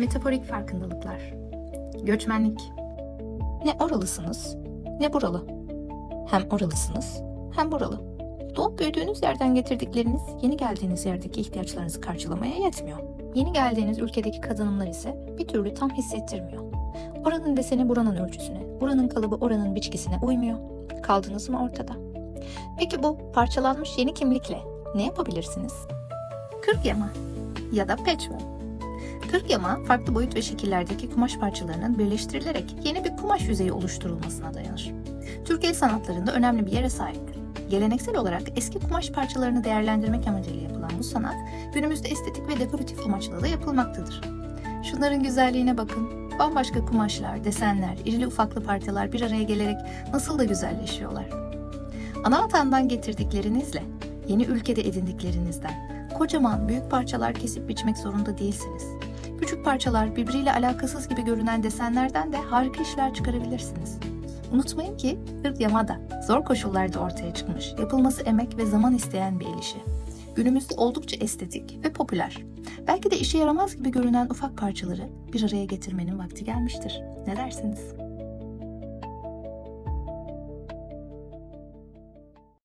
Metaforik farkındalıklar. Göçmenlik. Ne oralısınız ne buralı. Hem oralısınız hem buralı. Doğup büyüdüğünüz yerden getirdikleriniz yeni geldiğiniz yerdeki ihtiyaçlarınızı karşılamaya yetmiyor. Yeni geldiğiniz ülkedeki kazanımlar ise bir türlü tam hissettirmiyor. Oranın deseni buranın ölçüsüne, buranın kalıbı oranın biçkisine uymuyor. Kaldınız mı ortada? Peki bu parçalanmış yeni kimlikle ne yapabilirsiniz? Kırk yama ya da patchwork. Kırk yama farklı boyut ve şekillerdeki kumaş parçalarının birleştirilerek yeni bir kumaş yüzeyi oluşturulmasına dayanır. Türk el sanatlarında önemli bir yere sahiptir. Geleneksel olarak eski kumaş parçalarını değerlendirmek amacıyla yapılan bu sanat günümüzde estetik ve dekoratif amaçla da yapılmaktadır. Şunların güzelliğine bakın. Bambaşka kumaşlar, desenler, irili ufaklı parçalar bir araya gelerek nasıl da güzelleşiyorlar. Ana vatandan getirdiklerinizle, yeni ülkede edindiklerinizden kocaman büyük parçalar kesip biçmek zorunda değilsiniz. Küçük parçalar birbiriyle alakasız gibi görünen desenlerden de harika işler çıkarabilirsiniz. Unutmayın ki hırt yamada zor koşullarda ortaya çıkmış, yapılması emek ve zaman isteyen bir el işi. Günümüzde oldukça estetik ve popüler. Belki de işe yaramaz gibi görünen ufak parçaları bir araya getirmenin vakti gelmiştir. Ne dersiniz?